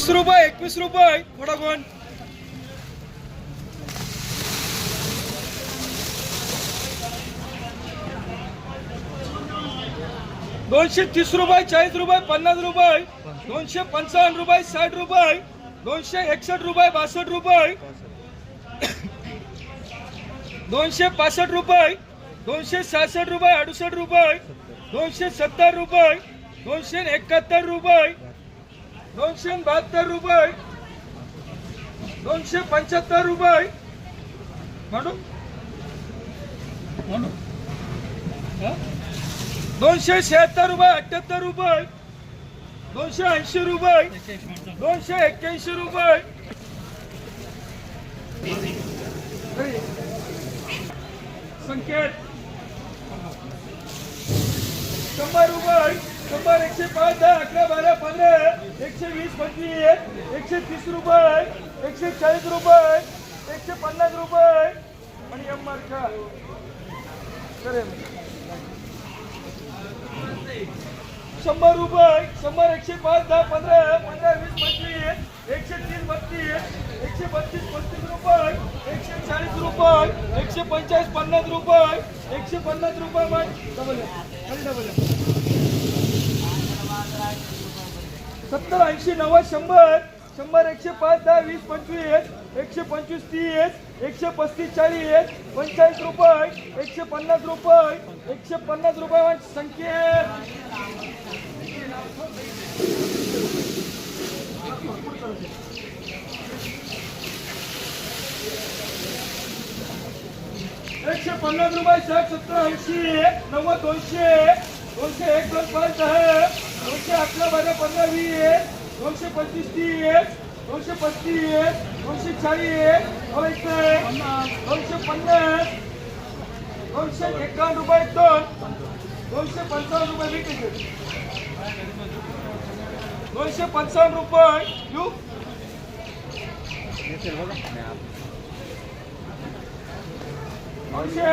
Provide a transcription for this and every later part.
वीस रुपये एकवीस रुपये थोडा कोण दोनशे तीस रुपये चाळीस रुपये पन्नास रुपये दोनशे पंचावन्न रुपये साठ रुपये दोनशे एकसष्ट रुपये बासष्ट रुपये दोनशे पासष्ट रुपये दोनशे सहासष्ट रुपये अडुसष्ट रुपये दोनशे सत्तर रुपये दोनशे एकाहत्तर रुपये दोनशे बहात्तर रुपये. दोनशे पंच्याहत्तर रुपये. म्हणू. म्हणू. दोनशे शहात्तर रुपये अठ्याहत्तर रुपये. दोनशे ऐंशी रुपये. दोनशे एक्क्याऐंशी रुपये. संकेत. शंभर रुपये. शंभर एकशे पाच दहा अकरा बारा पंधरा एकशे वीस पंचवीस एकशे तीस रुपये एकशे चाळीस रुपये एकशे पन्नास रुपये आणि एम मार्का करेल शंभर रुपये शंभर एकशे पाच दहा पंधरा पंधरा वीस पंचवीस एकशे तीस बत्तीस एकशे बत्तीस पस्तीस रुपये एकशे चाळीस रुपये एकशे पंचाळीस पन्नास रुपये एकशे पन्नास रुपये डबल डबल आहे. सत्तर ऐंशी नव्वद शंभर. शंभर एकशे पाच दहा वीस पंचवीस. एकशे पंचवीस तीस. एकशे पस्तीस चाळीस. पंचाळीस रुपये. एकशे पन्नास रुपये. एकशे पन्नास रुपये म्हणजे संख्येत एकशे पन्नास रुपये साठ सत्तर ऐंशी नव्वद दोनशे. दोनशे एक दोन पाच दहा. दोनशे अकरा बारा पंधरा वीस दोनशे पंचवीस तीस दोनशे पस्तीस एक दोनशे चाळीस दोनशे पन्नास दोनशे एकावन्न रुपये दोन दोनशे पंचावन्न रुपये विकते दोनशे पंचावन्न रुपये यू. दोनशे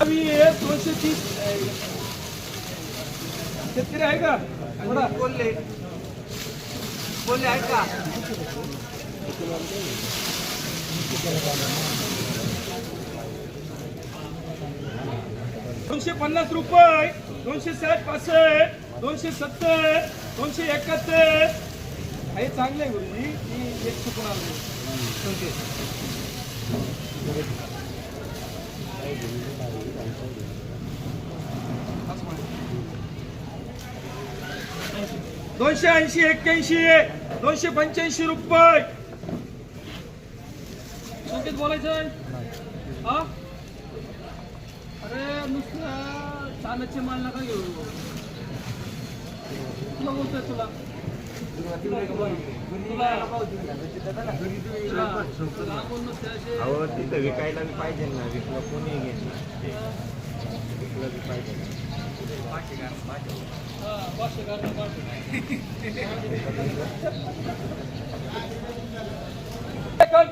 एक दोनशे तीस शेतकरी आहे का? बोला. बोलले. बोलले ऐका. दोनशे पन्नास रुपये दोनशे साठ पासष्ट दोनशे सत्तर दोनशे एकाहत्तर. हे चांगले आहे गुरुजी मी एक चुकून आलो. दोनशे ऐंशी एक्क्याऐंशी दोनशे पंच्याऐंशी रुपये. संकेत बोलायचं? हा? अरे नुसतं चालचे माल नका घेऊ. तुला बोलतोय तुला. अहो तिथं विकायला पाहिजे ना. विकलं कोणी घेत विकलं पाहिजे.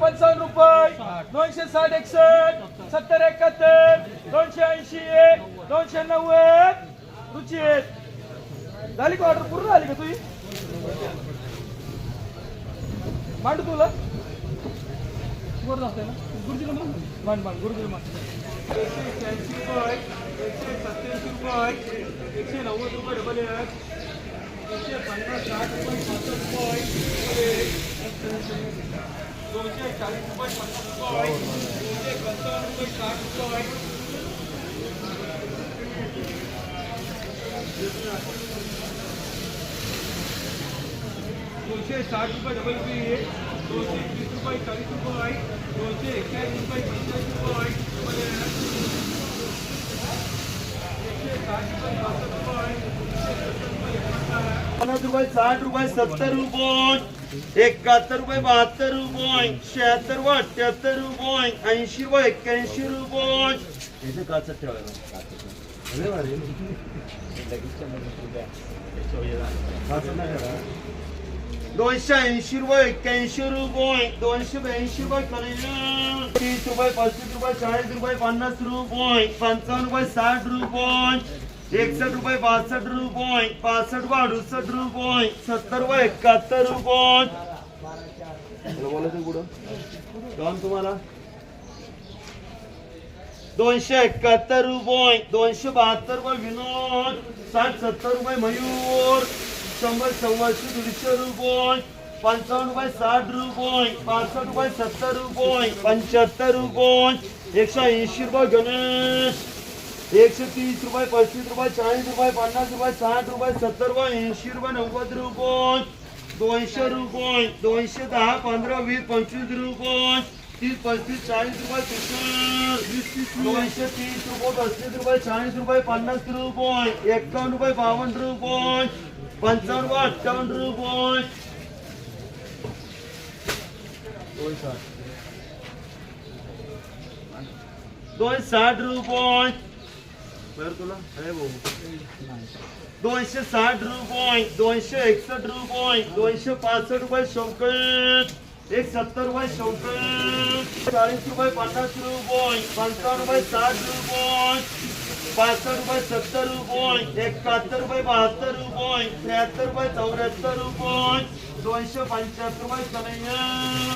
पंचावन्न रुपये दोनशे साठ एकसष्ट सत्तर एकाहत्तर दोनशे ऐंशी एक दोनशे नव्वद. रुची एक. झाली का ऑर्डर पूर्ण झाली का तुझी? मांड तुला. वर जाते ना? गुरुजीला मांड. मांड मान गुरुजीला मान एकशे शहाऐंशी रुपये एकशे सत्याऐंशी रुपये. नव्वद रुपये डबल एक एकशे पन्नास साठ रुपये पासष्ट रुपये दोनशे चाळीस रुपये पन्नास रुपये दोनशे पंचावन्न रुपये साठ रुपये दोनशे साठ रुपये डबल पी दोनशे तीस रुपये चाळीस रुपये दोनशे एक्क्याऐंशी रुपये पंचाळीस रुपये डबल एक. एकशे साठ रुपये पासष्ट रुपये एकशे सत्तर रुपये एकाहत्तर. पन्नास रुपये साठ रुपये सत्तर रुपये एकाहत्तर रुपये बहात्तर रुपये शहात्तर रुपये अठ्याहत्तर रुपये ऐंशी रुपये एक्क्याऐंशी रुपये. काचत ठेवायला. दोनशे ऐंशी रुपये एक्क्याऐंशी रुपये दोनशे ब्याऐंशी रुपये तीस रुपये पस्तीस रुपये चाळीस रुपये पन्नास रुपये पंचावन्न रुपये साठ रुपये. एकसष्ट रुपये बासष्ट रुपये पासष्ट अडुसष्ट रुपये सत्तर व एकाहत्तर रुपये. बोलायचं पुढं? जाऊन तुम्हाला? दोनशे एकाहत्तर रुपये दोनशे बहात्तर रुपये विनोद साठ सत्तर रुपये मयूर शंभर सव्वाशे दीडशे रुपये पंचावन्न रुपये साठ रुपये पासष्ट रुपये सत्तर रुपये पंच्याहत्तर रुपये एकशे ऐंशी रुपये गणेश. एकशे तीस रुपये पस्तीस रुपये चाळीस रुपये पन्नास रुपये साठ रुपये सत्तर रुपये ऐंशी रुपये नव्वद रुपये दोनशे रुपये दोनशे दहा पंधरा वीस पंचवीस रुपये तीस पस्तीस चाळीस रुपये किशोर दोनशे तीस रुपये पस्तीस रुपये चाळीस रुपये पन्नास रुपये एकावन्न रुपये बावन्न रुपये पंचावन्न रुपये अठ्ठावन्न रुपये. दोन साठ रुपये. दोनशे साठ रुपये दोनशे एकसष्ट रुपये दोनशे पासष्ट रुपये शौकत एक सत्तर रुपये शौकत चाळीस रुपये पन्नास रुपये पंचावन्न रुपये साठ रुपये पासष्ट रुपये सत्तर रुपये एकाहत्तर रुपये बहात्तर रुपये त्र्याहत्तर रुपये चौऱ्याहत्तर रुपये दोनशे पंच्याहत्तर रुपये